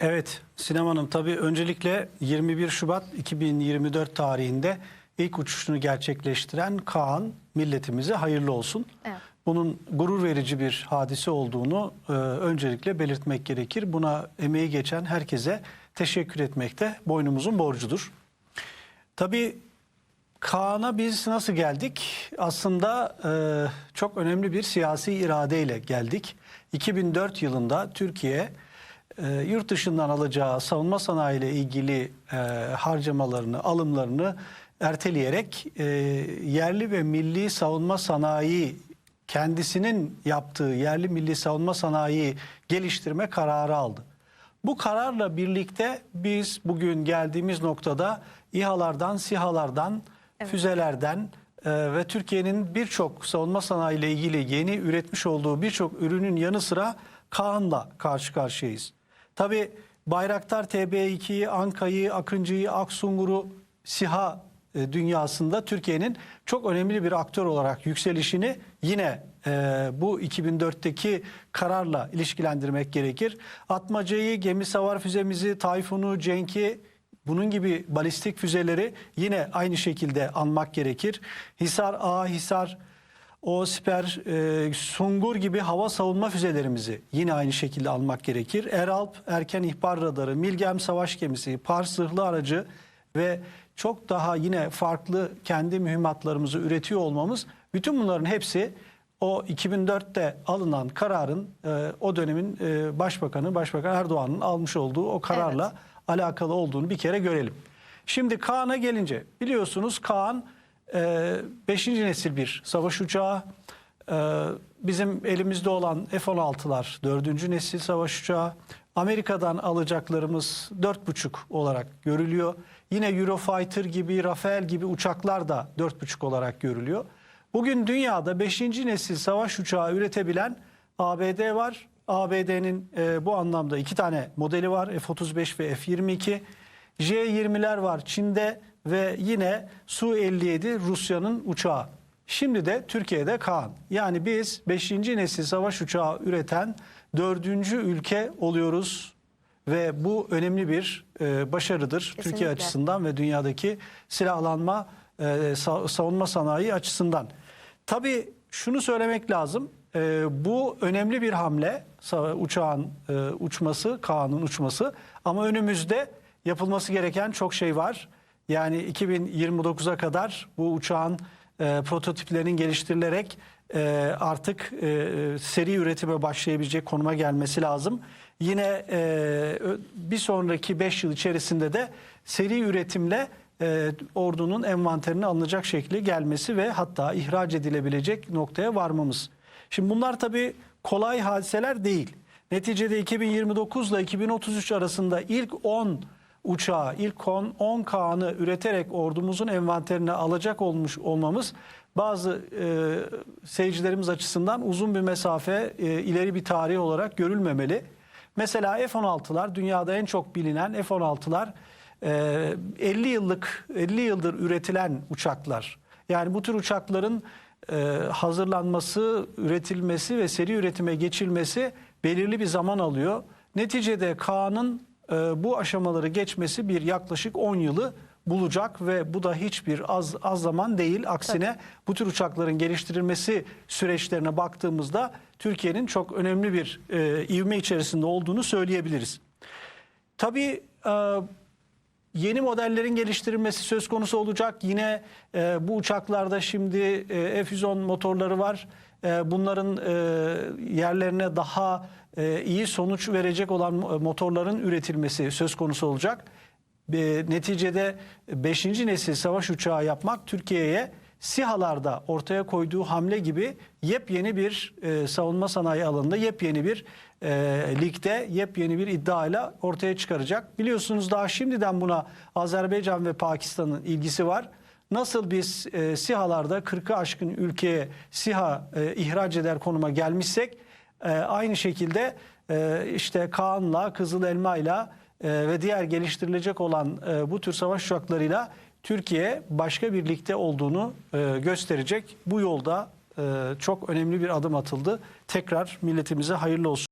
Evet Sinem Hanım tabii öncelikle 21 Şubat 2024 tarihinde ilk uçuşunu gerçekleştiren Kaan milletimize hayırlı olsun. Evet. Bunun gurur verici bir hadise olduğunu e, öncelikle belirtmek gerekir. Buna emeği geçen herkese teşekkür etmek de boynumuzun borcudur. Tabii Kaan'a biz nasıl geldik? Aslında e, çok önemli bir siyasi iradeyle geldik. 2004 yılında Türkiye e, yurt dışından alacağı savunma sanayi ile ilgili e, harcamalarını, alımlarını erteleyerek e, yerli ve milli savunma sanayi kendisinin yaptığı yerli milli savunma sanayi geliştirme kararı aldı. Bu kararla birlikte biz bugün geldiğimiz noktada İHA'lardan, SİHA'lardan, füzelerden e, ve Türkiye'nin birçok savunma sanayi ile ilgili yeni üretmiş olduğu birçok ürünün yanı sıra Kaan'la karşı karşıyayız. Tabi Bayraktar TB2'yi, Anka'yı, Akıncı'yı, Aksungur'u, SİHA e, dünyasında Türkiye'nin çok önemli bir aktör olarak yükselişini yine e, bu 2004'teki kararla ilişkilendirmek gerekir. Atmacayı, gemi savar füzemizi, Tayfun'u, Cenk'i bunun gibi balistik füzeleri yine aynı şekilde anmak gerekir. Hisar A, Hisar o siper, e, Sungur gibi hava savunma füzelerimizi yine aynı şekilde almak gerekir. Eralp, erken ihbar radarı, Milgem savaş gemisi, Pars zırhlı aracı ve çok daha yine farklı kendi mühimmatlarımızı üretiyor olmamız bütün bunların hepsi o 2004'te alınan kararın e, o dönemin e, başbakanı Başbakan Erdoğan'ın almış olduğu o kararla alakalı olduğunu bir kere görelim. Şimdi Kaan'a gelince biliyorsunuz Kaan 5. nesil bir savaş uçağı. E, bizim elimizde olan F-16'lar 4. nesil savaş uçağı. Amerika'dan alacaklarımız 4,5 olarak görülüyor. Yine Eurofighter gibi, Rafael gibi uçaklar da 4,5 olarak görülüyor. Bugün dünyada 5. nesil savaş uçağı üretebilen ABD var. ABD'nin e, bu anlamda iki tane modeli var. F-35 ve F-22. J-20'ler var Çin'de ve yine Su-57 Rusya'nın uçağı. Şimdi de Türkiye'de Kaan. Yani biz 5. nesil savaş uçağı üreten dördüncü ülke oluyoruz ve bu önemli bir e, başarıdır Türkiye Kesinlikle. açısından ve dünyadaki silahlanma e, sa- savunma sanayi açısından. Tabii şunu söylemek lazım. e, bu önemli bir hamle uçağın e, uçması, Kaan'ın uçması ama önümüzde yapılması gereken çok şey var. Yani 2029'a kadar bu uçağın e, prototiplerinin geliştirilerek e, artık e, seri üretime başlayabilecek konuma gelmesi lazım. Yine e, bir sonraki 5 yıl içerisinde de seri üretimle e, ordunun envanterine alınacak şekli gelmesi ve hatta ihraç edilebilecek noktaya varmamız. Şimdi bunlar tabii kolay hadiseler değil. Neticede 2029 ile 2033 arasında ilk 10 uçağı, ilk 10, 10 K'nı üreterek ordumuzun envanterine alacak olmuş olmamız bazı e, seyircilerimiz açısından uzun bir mesafe, e, ileri bir tarih olarak görülmemeli. Mesela F-16'lar dünyada en çok bilinen F-16'lar e, 50 yıllık 50 yıldır üretilen uçaklar. Yani bu tür uçakların e, hazırlanması, üretilmesi ve seri üretime geçilmesi belirli bir zaman alıyor. Neticede Kaan'ın e, bu aşamaları geçmesi bir yaklaşık 10 yılı bulacak ve bu da hiçbir az az zaman değil. Aksine bu tür uçakların geliştirilmesi süreçlerine baktığımızda Türkiye'nin çok önemli bir e, ivme içerisinde olduğunu söyleyebiliriz. Tabii e, yeni modellerin geliştirilmesi söz konusu olacak. Yine e, bu uçaklarda şimdi e, F-110 motorları var. E, bunların e, yerlerine daha e, iyi sonuç verecek olan motorların üretilmesi söz konusu olacak. E, neticede 5. nesil savaş uçağı yapmak Türkiye'ye SİHA'larda ortaya koyduğu hamle gibi yepyeni bir e, savunma sanayi alanında yepyeni bir e, ligde yepyeni bir iddiayla ortaya çıkaracak. Biliyorsunuz daha şimdiden buna Azerbaycan ve Pakistan'ın ilgisi var. Nasıl biz e, SİHA'larda 40'ı aşkın ülkeye SİHA e, ihraç eder konuma gelmişsek e, aynı şekilde e, işte Kaan'la, Kızıl Elma'yla e, ve diğer geliştirilecek olan e, bu tür savaş uçaklarıyla Türkiye başka bir ligde olduğunu e, gösterecek. Bu yolda e, çok önemli bir adım atıldı. Tekrar milletimize hayırlı olsun.